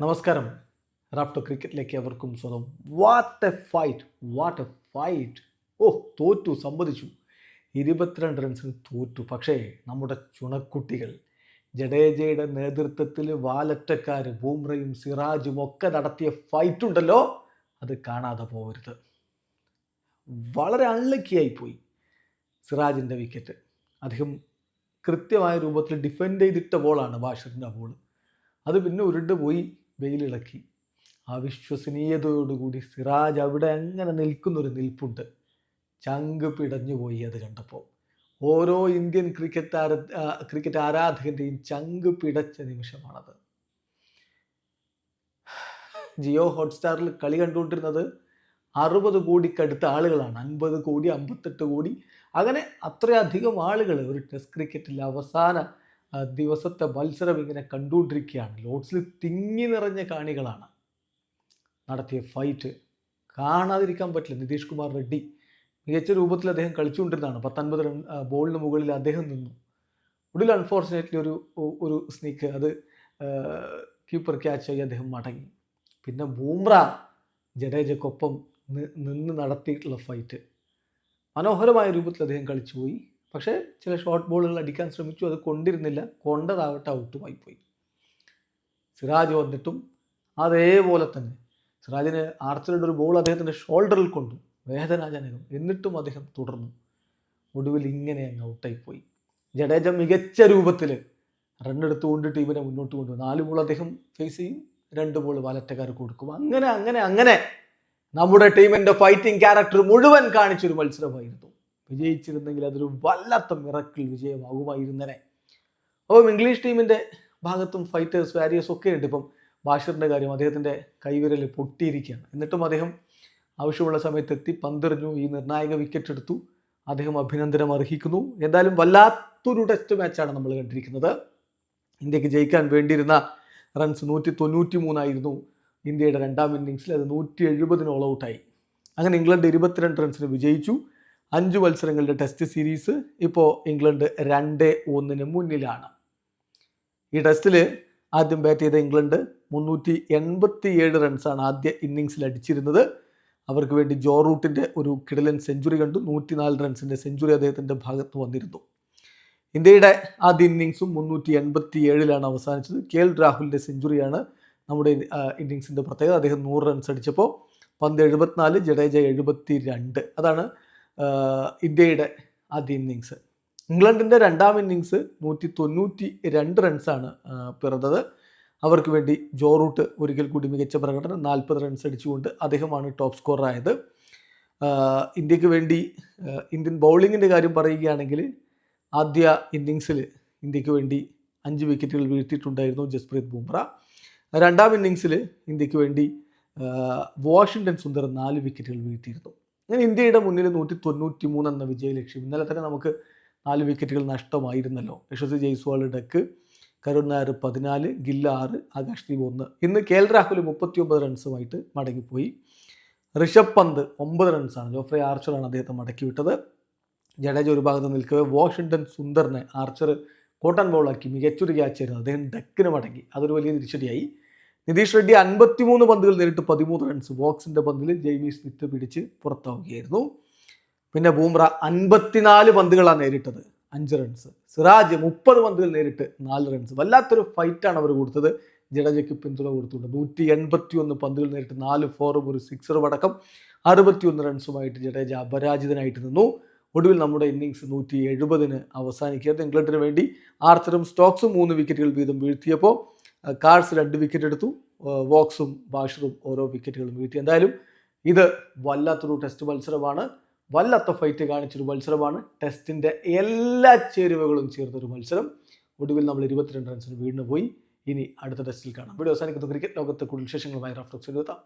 നമസ്കാരം. റാഫ്റ്റോ ക്രിക്കറ്റിലേക്ക് അവർക്കും സ്വന്തം. What a fight what a fight ഓ തോറ്റു സമ്മതിച്ചു. ഇരുപത്തിരണ്ട് റൺസിന് തോറ്റു. പക്ഷേ നമ്മുടെ ചുണക്കുട്ടികൾ ജഡേജയുടെ നേതൃത്വത്തിൽ വാലറ്റക്കാർ ബൂംറയും സിറാജും ഒക്കെ നടത്തിയ ഫൈറ്റ് ഉണ്ടല്ലോ അത് കാണാതെ പോകരുത് വളരെ അൺലക്കിയായി പോയി സിറാജിന്റെ വിക്കറ്റ് അദ്ദേഹം കൃത്യമായ രൂപത്തിൽ ഡിഫെൻഡ് ചെയ്തിട്ട ബോളാണ് ബാഷറിന്റെ ബോൾ അത് പിന്നെ ഉരുണ്ട് പോയി വെയിലിളക്കി. അവിശ്വസനീയതയോടുകൂടി സിറാജ് അവിടെ അങ്ങനെ നിൽക്കുന്നൊരു നിൽപ്പുണ്ട്. ചങ്ക് പിടഞ്ഞു പോയി അത് കണ്ടപ്പോൾ. ഓരോ ഇന്ത്യൻ ക്രിക്കറ്റ് ആര ക്രിക്കറ്റ് ആരാധകന്റെയും ചങ്ക് പിടച്ച നിമിഷമാണത്. ജിയോ ഹോട്ട്സ്റ്റാറിൽ കളി കണ്ടുകൊണ്ടിരുന്നത് അറുപത് കോടിക്കടുത്ത ആളുകളാണ്. അൻപത് കോടി അമ്പത്തെട്ട് കോടി. അങ്ങനെ അത്രയധികം ആളുകൾ ഒരു ടെസ്റ്റ് ക്രിക്കറ്റിൽ അവസാന ദിവസത്തെ മത്സരം ഇങ്ങനെ കണ്ടുകൊണ്ടിരിക്കുകയാണ്. ലോഡ്സിൽ തിങ്ങി നിറഞ്ഞ കാണികളാണ് നടത്തിയ ഫൈറ്റ് കാണാതിരിക്കാൻ പറ്റില്ല. നിതീഷ് കുമാർ റെഡ്ഡി മികച്ച രൂപത്തിൽ അദ്ദേഹം കളിച്ചുകൊണ്ടിരുന്നതാണ്. പത്തൊൻപത് റൺ ബോളിന് മുകളിൽ അദ്ദേഹം നിന്നു. ഒടുവിൽ അൺഫോർച്ചുനേറ്റ്ലി ഒരു ഒരു സ്നീക്ക് അത് കീപ്പർ ക്യാച്ചായി അദ്ദേഹം മടങ്ങി. പിന്നെ ബൂംറ ജഡേജക്കൊപ്പം നിന്ന് നടത്തിയിട്ടുള്ള ഫൈറ്റ് മനോഹരമായ രൂപത്തിൽ അദ്ദേഹം കളിച്ചുപോയി. പക്ഷേ ചില ഷോർട്ട് ബോളുകൾ അടിക്കാൻ ശ്രമിച്ചു അത് കൊണ്ടിരുന്നില്ല. കൊണ്ടതാവട്ടെ ഔട്ടുമായി പോയി. സിറാജ് വന്നിട്ടും അതേപോലെ തന്നെ. സിറാജിന് ആർച്ചറുടെ ഒരു ബോൾ അദ്ദേഹത്തിന്റെ ഷോൾഡറിൽ കൊണ്ടു. വേദനാജനകം. എന്നിട്ടും അദ്ദേഹം തുടർന്നു. ഒടുവിൽ ഇങ്ങനെ അങ്ങ് ഔട്ടായി പോയി. ജഡേജ മികച്ച രൂപത്തിൽ റണ്ണെടുത്തുകൊണ്ട് ടീമിനെ മുന്നോട്ട് കൊണ്ടു നാല് ബോൾ അദ്ദേഹം ഫേസ് ചെയ്യും രണ്ട് ബോൾ വാലറ്റക്കാർക്ക് കൊടുക്കും. അങ്ങനെ അങ്ങനെ അങ്ങനെ നമ്മുടെ ടീമിന്റെ ഫൈറ്റിംഗ് ക്യാരക്ടർ മുഴുവൻ കാണിച്ചൊരു മത്സരമായിരുന്നു. വിജയിച്ചിരുന്നെങ്കിൽ അതൊരു വല്ലാത്ത മിറക്കിൾ വിജയമാകുമായിരുന്നനെ. അപ്പം ഇംഗ്ലീഷ് ടീമിന്റെ ഭാഗത്തും ഫൈറ്റേഴ്സ് വാരിയേഴ്സ് ഒക്കെ ഉണ്ട്. ഇപ്പം ബാഷറിന്റെ കാര്യം അദ്ദേഹത്തിന്റെ കൈവിരൽ പൊട്ടിയിരിക്കുകയാണ്. എന്നിട്ടും അദ്ദേഹം ആവശ്യമുള്ള സമയത്തെത്തി പന്തെറിഞ്ഞു. ഈ നിർണായക വിക്കറ്റ് എടുത്തു. അദ്ദേഹം അഭിനന്ദനം അർഹിക്കുന്നു. എന്തായാലും വല്ലാത്തൊരു ടെസ്റ്റ് മാച്ചാണ് നമ്മൾ കണ്ടിരിക്കുന്നത്. ഇന്ത്യയ്ക്ക് ജയിക്കാൻ വേണ്ടിയിരുന്ന റൺസ് നൂറ്റി തൊണ്ണൂറ്റി മൂന്നായിരുന്നു ഇന്ത്യയുടെ രണ്ടാം ഇന്നിങ്സിൽ അത് നൂറ്റി എഴുപതിന് ഓൾ ഔട്ടായി അങ്ങനെ ഇംഗ്ലണ്ട് ഇരുപത്തിരണ്ട് റൺസിന് വിജയിച്ചു. അഞ്ച് മത്സരങ്ങളുടെ ടെസ്റ്റ് സീരീസ് ഇപ്പോൾ ഇംഗ്ലണ്ട് രണ്ട് ഒന്നിന് മുന്നിലാണ്. ഈ ടെസ്റ്റിൽ ആദ്യം ബാറ്റ് ചെയ്ത ഇംഗ്ലണ്ട് മുന്നൂറ്റി എൺപത്തി ഏഴ് റൺസാണ് ആദ്യ ഇന്നിങ്സിൽ അടിച്ചിരുന്നത്. അവർക്ക് വേണ്ടി ജോ റൂട്ടിന്റെ ഒരു കിടലൻ സെഞ്ചുറി കണ്ടു. നൂറ്റിനാല് റൺസിന്റെ സെഞ്ചുറി അദ്ദേഹത്തിന്റെ ഭാഗത്ത് വന്നിരുന്നു. ഇന്ത്യയുടെ ആദ്യ ഇന്നിങ്സും മുന്നൂറ്റി എൺപത്തി ഏഴിലാണ് അവസാനിച്ചത്. കെ എൽ രാഹുലിന്റെ സെഞ്ചുറിയാണ് നമ്മുടെ ഇന്നിങ്സിന്റെ പ്രത്യേകത. അദ്ദേഹം നൂറ് റൺസ് അടിച്ചപ്പോൾ പന്ത് എഴുപത്തിനാല് ജഡേജ എഴുപത്തി രണ്ട് അതാണ് ഇന്ത്യയുടെ ആദ്യ ഇന്നിങ്സ് ഇംഗ്ലണ്ടിന്റെ രണ്ടാം ഇന്നിങ്സ് നൂറ്റി തൊണ്ണൂറ്റി രണ്ട് റൺസാണ് പിറന്നത്. അവർക്ക് വേണ്ടി ജോ റൂട്ട് ഒരിക്കൽ കൂടി മികച്ച പ്രകടനം നാൽപ്പത് റൺസ് അടിച്ചുകൊണ്ട് അദ്ദേഹമാണ് ടോപ്പ് സ്കോറായത് ഇന്ത്യയ്ക്ക് വേണ്ടി ഇന്ത്യൻ ബൗളിങ്ങിന്റെ കാര്യം പറയുകയാണെങ്കിൽ ആദ്യ ഇന്നിങ്സിൽ ഇന്ത്യയ്ക്ക് വേണ്ടി അഞ്ച് വിക്കറ്റുകൾ വീഴ്ത്തിയിട്ടുണ്ടായിരുന്നു ജസ്പ്രീത് ബുംറ. രണ്ടാം ഇന്നിങ്സിൽ ഇന്ത്യയ്ക്ക് വേണ്ടി വാഷിങ്ടൺ സുന്ദർ നാല് വിക്കറ്റുകൾ വീഴ്ത്തിയിരുന്നു. അങ്ങനെ ഇന്ത്യയുടെ മുന്നിൽ നൂറ്റി തൊണ്ണൂറ്റി മൂന്ന് എന്ന വിജയലക്ഷ്യം ഇന്നലെ തന്നെ നമുക്ക് നാല് വിക്കറ്റുകൾ നഷ്ടമായിരുന്നല്ലോ. യശസ്വി ജയ്സ്വാൾ ഡക്ക് കരുൺ നായർ പതിനാല് ഗില്ല ആറ് ആകാശ് ദീപ് ഒന്ന്. ഇന്ന് കെ എൽ രാഹുൽ മുപ്പത്തി ഒമ്പത് റൺസുമായിട്ട് മടങ്ങിപ്പോയി. ഋഷഭ് പന്ത് ഒമ്പത് റൺസാണ് ജോഫ്രെ ആർച്ചറാണ് അദ്ദേഹത്തെ മടക്കി വിട്ടത്. ജഡേജ ഒരു ഭാഗത്ത് നിൽക്കവേ വാഷിങ്ടൺ സുന്ദറിനെ ആർച്ചർ കോട്ടൺ ബോളാക്കി മികച്ചൊരു ക്യാച്ചായിരുന്നു അദ്ദേഹം ഡക്കിന് മടങ്ങി. അതൊരു വലിയ തിരിച്ചടിയായി. നിതീഷ് റെഡ്ഡി അൻപത്തിമൂന്ന് പന്തുകൾ നേരിട്ട് പതിമൂന്ന് റൺസ് ബോക്സിന്റെ പന്തിൽ ജെയ്മി സ്മിത്ത് പിടിച്ച് പുറത്താവുകയായിരുന്നു. പിന്നെ ബൂംറ അൻപത്തിനാല് പന്തുകളാണ് നേരിട്ടത് അഞ്ച് റൺസ് സിറാജ് മുപ്പത് പന്തുകൾ നേരിട്ട് നാല് റൺസ് വല്ലാത്തൊരു ഫൈറ്റാണ് അവർ കൊടുത്തത്. ജഡേജയ്ക്ക് പിന്തുണ കൊടുത്തുകൊണ്ട് നൂറ്റി എൺപത്തി ഒന്ന് പന്തുകൾ നേരിട്ട് നാല് ഫോറും ഒരു സിക്സറും അടക്കം അറുപത്തിയൊന്ന് റൺസുമായിട്ട് ജഡേജ അപരാജിതനായിട്ട് നിന്നു. ഒടുവിൽ നമ്മുടെ ഇന്നിങ്സ് നൂറ്റി എഴുപതിന് അവസാനിക്കുകയായിരുന്നു. ഇംഗ്ലണ്ടിന് വേണ്ടി ആർച്ചറും സ്റ്റോക്സും മൂന്ന് വിക്കറ്റുകൾ വീതം വീഴ്ത്തിയപ്പോൾ കാർസ് രണ്ട് വിക്കറ്റ് എടുത്തു. വോക്സും ബാഷറും ഓരോ വിക്കറ്റുകളും വീഴ്ത്തി എന്തായാലും ഇത് വല്ലാത്തൊരു ടെസ്റ്റ് മത്സരമാണ്. വല്ലാത്ത ഫൈറ്റ് കാണിച്ചൊരു മത്സരമാണ്. ടെസ്റ്റിന്റെ എല്ലാ ചേരുവകളും ചേർന്നൊരു മത്സരം. ഒടുവിൽ നമ്മൾ ഇരുപത്തിരണ്ട് റൺസിന് വീണ് പോയി. ഇനി അടുത്ത ടെസ്റ്റിൽ കാണാം. വീഡിയോ അവസാനിക്കുന്ന. ക്രിക്കറ്റ് ലോകത്തെ കൂടുതൽ വിശേഷങ്ങളുമായി റഫ്ലക്സ് എഴുതാം